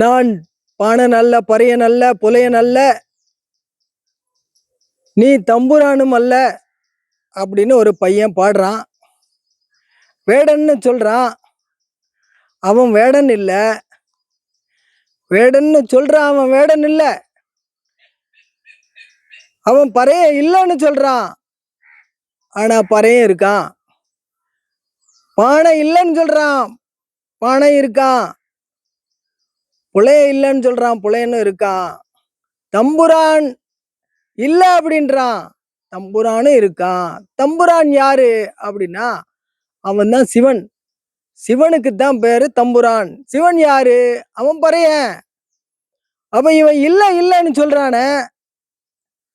நான் பாணன் அல்ல பறையன் அல்ல புலையன் அல்ல நீ தம்புரானும் அல்ல அப்படின்னு ஒரு பையன் பாடுறான். வேடன்னு சொல்கிறான் அவன் வேடன் இல்லை. வேடன்னு சொல்கிறான் அவன் வேடன் இல்லை. அவன் பறைய இல்லைன்னு சொல்கிறான் ஆனால் பறையும் இருக்கான். பானை இல்லைன்னு சொல்கிறான் பானை இருக்கான். புலைய இல்லைன்னு சொல்றான் புலையன்னு இருக்கான். தம்புரான் இல்லை அப்படின்றான். தம்புரானும் இருக்கான். தம்புரான் யாரு அப்படின்னா அவன் தான் சிவன். சிவனுக்கு தான் பேரு தம்புரான். சிவன் யாரு? அவன் பறையன். அப்ப இவன் இல்லை இல்லைன்னு சொல்றானே.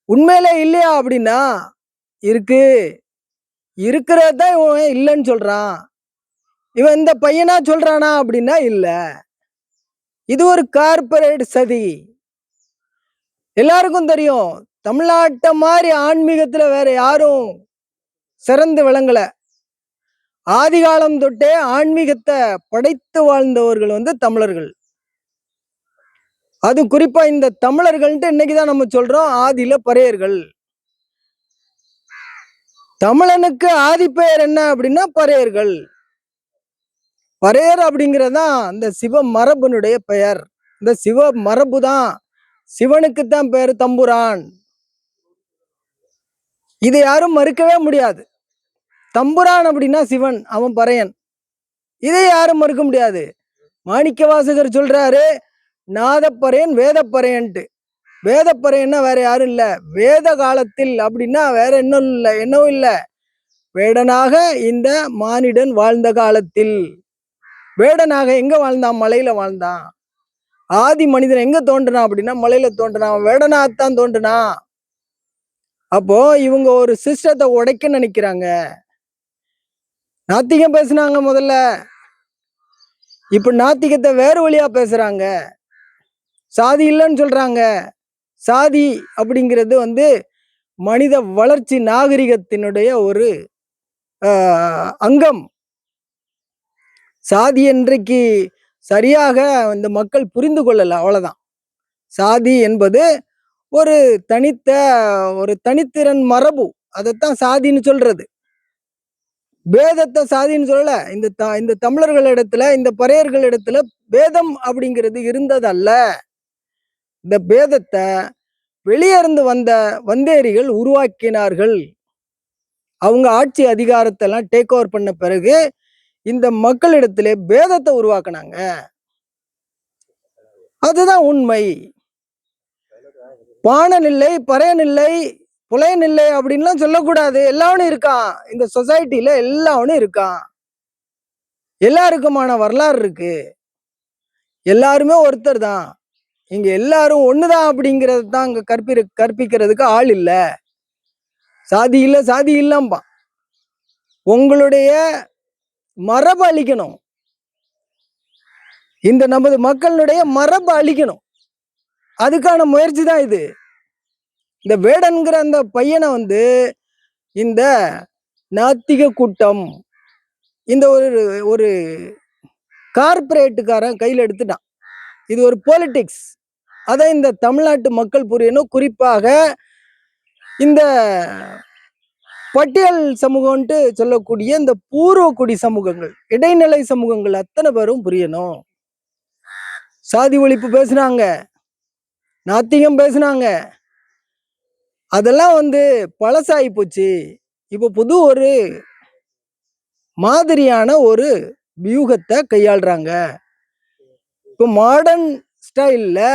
உண்மையிலே இல்லையா அப்படின்னா இருக்கு. இருக்கிறது தான் இவன் இல்லைன்னு சொல்றான். இவன் இந்த பையனா சொல்றானா அப்படின்னா இல்லை. இது ஒரு கார்பரேட் சதி. எல்லாருக்கும் தெரியும் தமிழ்நாட்டை மாதிரி ஆன்மீகத்துல வேற யாரும் சிறந்து விளங்கல. ஆதிகாலம் தொட்டே ஆன்மீகத்தை படைத்து வாழ்ந்தவர்கள் வந்து தமிழர்கள். அது குறிப்பா இந்த தமிழர்கள்ட்டு இன்னைக்குதான் நம்ம சொல்றோம் ஆதியில பறையர்கள். தமிழனுக்கு ஆதி பெயர் என்ன அப்படின்னா பறையர்கள். வரையர் அப்படிங்கிறது தான் இந்த சிவ மரபனுடைய பெயர். இந்த சிவ மரபு தான் சிவனுக்கு தான் தம்புரான். இதை யாரும் மறுக்கவே முடியாது. தம்புரான் அப்படின்னா சிவன் அவன் பறையன். இதை யாரும் மறுக்க முடியாது. மாணிக்க வாசகர் சொல்றாரு நாதப்பறையன் வேதப்பறையன்ட்டு. வேதப்பறையன்னா வேற யாரும் இல்ல. வேத காலத்தில் அப்படின்னா வேற என்ன இல்லை என்னவும் இல்லை. வேடனாக இந்த மானிடன் வாழ்ந்த காலத்தில். வேடனாக எங்க வாழ்ந்தான்? மலையில வாழ்ந்தான். ஆதி மனிதன் எங்க தோன்றுனான் அப்படின்னா மலையில தோன்றுனான். அவன் வேடனாத்தான் தோன்றுனான். அப்போ இவங்க ஒரு சிஸ்டத்தை உடைக்க நினைக்கிறாங்க. நாத்திகம் பேசுனாங்க முதல்ல. இப்ப நாத்திகத்தை வேறு வழியா பேசுறாங்க. சாதி இல்லைன்னு சொல்றாங்க. சாதி அப்படிங்கிறது வந்து மனித வளர்ச்சி நாகரிகத்தினுடைய ஒரு அங்கம். சாதி இன்றைக்கு சரியாக இந்த மக்கள் புரிந்து கொள்ளலை அவ்வளோதான் சாதி என்பது ஒரு தனித்த ஒரு தனித்திறன் மரபு. அதைத்தான் சாதின்னு சொல்றது. பேதத்தை சாதின்னு சொல்லல. இந்த த இந்த தமிழர்களிடத்துல இந்த பறையர்களிடத்துல பேதம் அப்படிங்கிறது இருந்ததல்ல. இந்த பேதத்தை வெளியே இருந்து வந்த வந்தேரிகள் உருவாக்கினார்கள். அவங்க ஆட்சி அதிகாரத்தை எல்லாம் டேக் ஓவர் பண்ண பிறகு இந்த மக்களிடத்திலே பேதத்தை உருவாக்குனாங்க. அதுதான் உண்மை. பாணன் இல்லை பறையன் இல்லை புலையன் இல்லை அப்படின்லாம் சொல்லக்கூடாது. எல்லாவனும் இருக்கான். இந்த சொசைட்டில எல்லாவனும் இருக்கான். எல்லாருக்குமான வரலாறு இருக்கு. எல்லாருமே ஒருத்தர் தான். இங்க எல்லாரும் ஒண்ணுதான் அப்படிங்கிறது தான் இங்க கற்பி கற்பிக்கிறதுக்கு ஆள் இல்ல. சாதி இல்ல சாதி இல்லம்பா உங்களுடைய மரபு அழிக்கணும். இந்த நமது மக்களுடைய மரபு அழிக்கணும். அதுக்கான முயற்சி தான் இது. இந்த வேடன்கிற அந்த பையனை வந்து இந்த நாத்திக கூட்டம் இந்த ஒரு ஒரு கார்பரேட்டுக்காரன் கையில் எடுத்துட்டான். இது ஒரு பொலிட்டிக்ஸ் அதை இந்த தமிழ்நாட்டு மக்கள் புரியணும். குறிப்பாக இந்த பட்டியல் சமூகம்ன்ட்டு சொல்லக்கூடிய இந்த பூர்வக்குடி சமூகங்கள் இடைநிலை சமூகங்கள் அத்தனை பேரும் புரியணும். சாதி ஒழிப்பு பேசுனாங்க நாத்திகம் பேசுனாங்க. அதெல்லாம் வந்து பழசாகி போச்சு. இப்போ புது ஒரு மாதிரியான ஒரு வியூகத்தை கையாளுறாங்க. இப்போ மாடர்ன் ஸ்டைலில்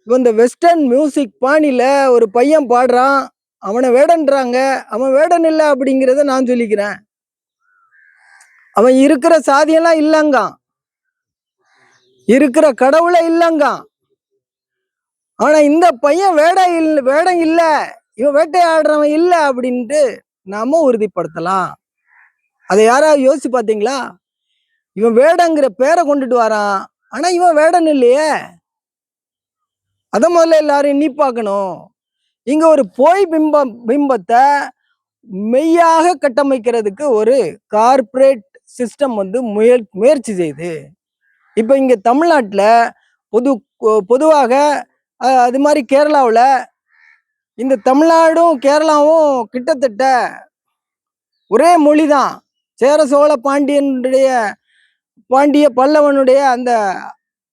இப்போ இந்த வெஸ்டர்ன் மியூசிக் பாணியில் ஒரு பையன் பாடுறான். அவனை வேடன்றாங்க அவன் வேடன் இல்லை அப்படிங்கிறத நான் சொல்லிக்கிறேன். அவன் இருக்கிற சாதியெல்லாம் இல்லைங்க இருக்கிற கடவுளை இல்லைங்க ஆனா இந்த பையன் வேட இல் வேடம் இல்லை இவன் வேட்டையாடுறவன் இல்ல அப்படின்ட்டு நாம உறுதிப்படுத்தலாம். அதை யாராவது யோசிச்சு பார்த்தீங்களா? இவன் வேடங்கிற பேரை கொண்டுட்டு வரான். ஆனா இவன் வேடன் இல்லையே. அத முதல்ல எல்லாரும் நீ பார்க்கணும். இங்க ஒரு போய் பிம்பம் பிம்பத்தை மெய்யாக கட்டமைக்கிறதுக்கு ஒரு கார்ப்பரேட் சிஸ்டம் வந்து முயல் முயற்சி செய்யுது இப்போ இங்கே தமிழ்நாட்டில் பொது பொதுவாக அது மாதிரி கேரளாவில் இந்த தமிழ்நாடும் கேரளாவும் கிட்டத்தட்ட ஒரே மொழி தான் சேர சோழ பாண்டியனுடைய பாண்டிய பல்லவனுடைய அந்த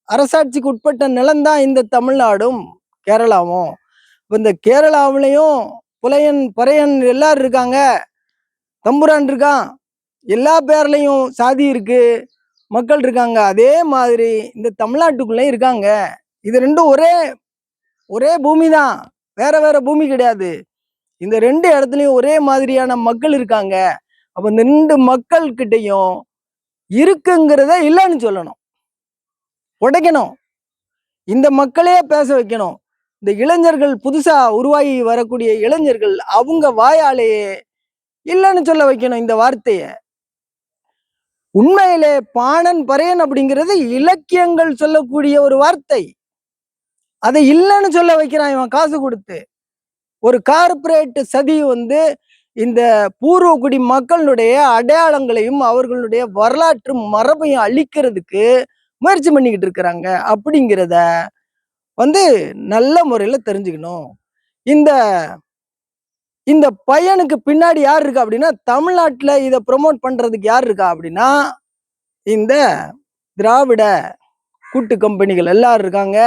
அரசாட்சிக்கு உட்பட்ட நிலம்தான் இந்த தமிழ்நாடும் கேரளாவும். இப்போ இந்த கேரளாவிலையும் புலையன் பறையன் எல்லாரும் இருக்காங்க. தம்புரான் இருக்கான். எல்லா பேர்லையும் சாதி இருக்கு. மக்கள் இருக்காங்க. அதே மாதிரி இந்த தமிழ்நாட்டுக்குள்ளேயும் இருக்காங்க. இது ரெண்டும் ஒரே ஒரே பூமி தான் வேற வேற பூமி கிடையாது. இந்த ரெண்டு இடத்துலையும் ஒரே மாதிரியான மக்கள் இருக்காங்க. அப்போ இந்த ரெண்டு மக்கள்கிட்டையும் இருக்குங்கிறத இல்லைன்னு சொல்லணும். உடைக்கணும். இந்த மக்களையே பேச வைக்கணும். இந்த இளைஞர்கள் புதுசா உருவாகி வரக்கூடிய இளைஞர்கள் அவங்க வாயாலேயே இல்லைன்னு சொல்ல வைக்கணும் இந்த வார்த்தைய. உண்மையிலே பாணன் பறையன் அப்படிங்கிறது இலக்கியங்கள் சொல்லக்கூடிய ஒரு வார்த்தை. அதை இல்லைன்னு சொல்ல வைக்கிறான் இவன் காசு கொடுத்து. ஒரு கார்ப்பரேட் சதி வந்து இந்த பூர்வகுடி மக்களுடைய அடையாளங்களையும் அவர்களுடைய வரலாற்று மரபையும் அழிக்கிறதுக்கு முயற்சி பண்ணிக்கிட்டு இருக்கிறாங்க. அப்படிங்கிறத வந்து நல்ல முறையில் தெரிஞ்சுக்கணும். இந்த இந்த பையனுக்கு பின்னாடி யார் இருக்கா அப்படின்னா தமிழ்நாட்டில் இதை ப்ரொமோட் பண்ணுறதுக்கு யார் இருக்கா அப்படின்னா இந்த திராவிட கூட்டு கம்பெனிகள் எல்லாரும் இருக்காங்க.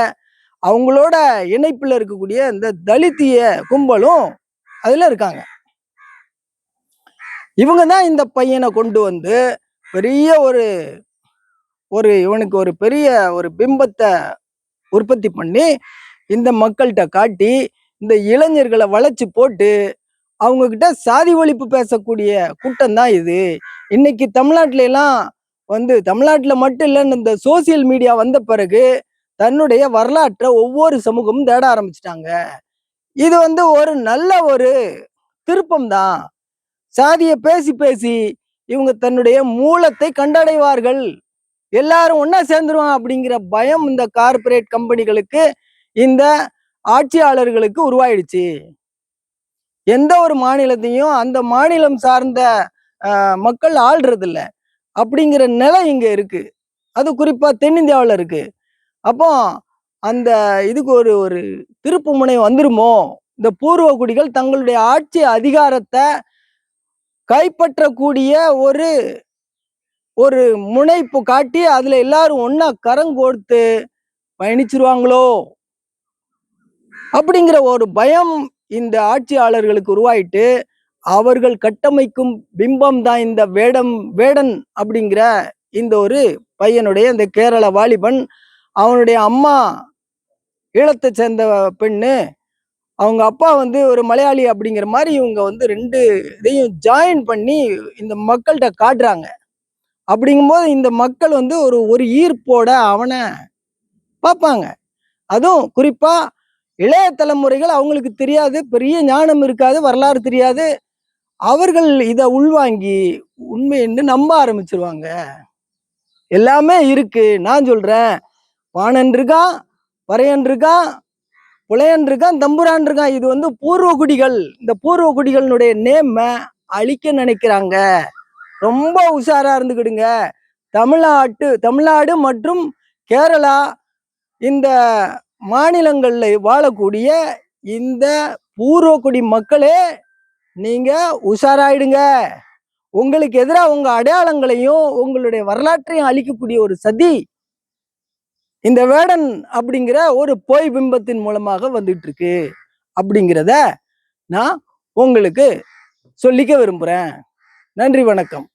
அவங்களோட இணைப்பில் இருக்கக்கூடிய இந்த தலித்திய கும்பலும் அதில் இருக்காங்க. இவங்க தான் இந்த பையனை கொண்டு வந்து பெரிய ஒரு ஒரு இவனுக்கு ஒரு பெரிய ஒரு பிம்பத்தை உற்பத்தி பண்ணி இந்த மக்கள்கிட்ட காட்டி இந்த இளைஞர்களை வளைச்சு போட்டு அவங்கக்கிட்ட சாதி ஒழிப்பு பேசக்கூடிய கூட்டம் தான் இது. இன்னைக்கு தமிழ்நாட்டில எல்லாம் வந்து தமிழ்நாட்டில் மட்டும் இல்லைன்னு இந்த சோசியல் மீடியா வந்த பிறகு தன்னுடைய வரலாற்றை ஒவ்வொரு சமூகமும் தேட ஆரம்பிச்சிட்டாங்க. இது வந்து ஒரு நல்ல ஒரு திருப்பம் தான். சாதியை பேசி பேசி இவங்க தன்னுடைய மூலத்தை கண்டடைவார்கள். எல்லாரும் ஒன்றா சேர்ந்துருவான் அப்படிங்கிற பயம் இந்த கார்ப்பரேட் கம்பெனிகளுக்கு இந்த ஆட்சியாளர்களுக்கு உருவாயிடுச்சு. எந்த ஒரு மாநிலத்தையும் அந்த மாநிலம் சார்ந்த மக்கள் ஆள்றது அப்படிங்கிற நிலை இங்க இருக்கு. அது குறிப்பா தென்னிந்தியாவில் இருக்கு. அப்போ அந்த இதுக்கு ஒரு ஒரு திருப்பு முனை வந்துருமோ? இந்த பூர்வ குடிகள் தங்களுடைய ஆட்சி அதிகாரத்தை கைப்பற்றக்கூடிய ஒரு ஒரு முனைப்பு காட்டி அதுல எல்லாரும் ஒண்ணா கரங்கோர்த்து பயணிச்சிருவாங்களோ? அப்படிங்கிற ஒரு பயம் இந்த ஆட்சியாளர்களுக்கு உருவாயிட்டு அவர்கள் கட்டமைக்கும் பிம்பம் தான் இந்த வேடம் வேடன் அப்படிங்கிற இந்த ஒரு பையனுடைய இந்த கேரள வாலிபன் அவனுடைய அம்மா ஈழத்தை சேர்ந்த பெண்ணு அவங்க அப்பா வந்து ஒரு மலையாளி அப்படிங்கிற மாதிரி இவங்க வந்து ரெண்டு இதையும் ஜாயின் பண்ணி இந்த மக்கள்கிட்ட காட்டுறாங்க. அப்படிங்கும்போது இந்த மக்கள் வந்து ஒரு ஒரு ஈர்ப்போட அவனை பார்ப்பாங்க. அதுவும் குறிப்பாக இளைய தலைமுறைகள் அவங்களுக்கு தெரியாது பெரிய ஞானம் இருக்காது வரலாறு தெரியாது. அவர்கள் இதை உள்வாங்கி உண்மைன்னு நம்ப ஆரம்பிச்சிருவாங்க. எல்லாமே இருக்கு நான் சொல்றேன். பாணன் இருக்கான் வரையன் இருக்கான் புலையன் இருக்கான் தம்புரான் இருக்கான் இது வந்து பூர்வ குடிகள் இந்த பூர்வ குடிகளினுடைய நேம அழிக்க நினைக்கிறாங்க. ரொம்ப உஷாரா இருந்துக்கிடுங்க. தமிழ்நாட்டு தமிழ்நாடு மற்றும் கேரளா இந்த மாநிலங்களில் வாழக்கூடிய இந்த பூர்வக்குடி மக்களே நீங்க உஷாராயிடுங்க. உங்களுக்கு எதிராக உங்க அடையாளங்களையும் உங்களுடைய வரலாற்றையும் அழிக்கக்கூடிய ஒரு சதி இந்த வேடன் அப்படிங்கிற ஒரு பொய் பிம்பத்தின் மூலமாக வந்துட்டு இருக்கு அப்படிங்கிறத நான் உங்களுக்கு சொல்லிக்க விரும்புகிறேன் நன்றி வணக்கம்.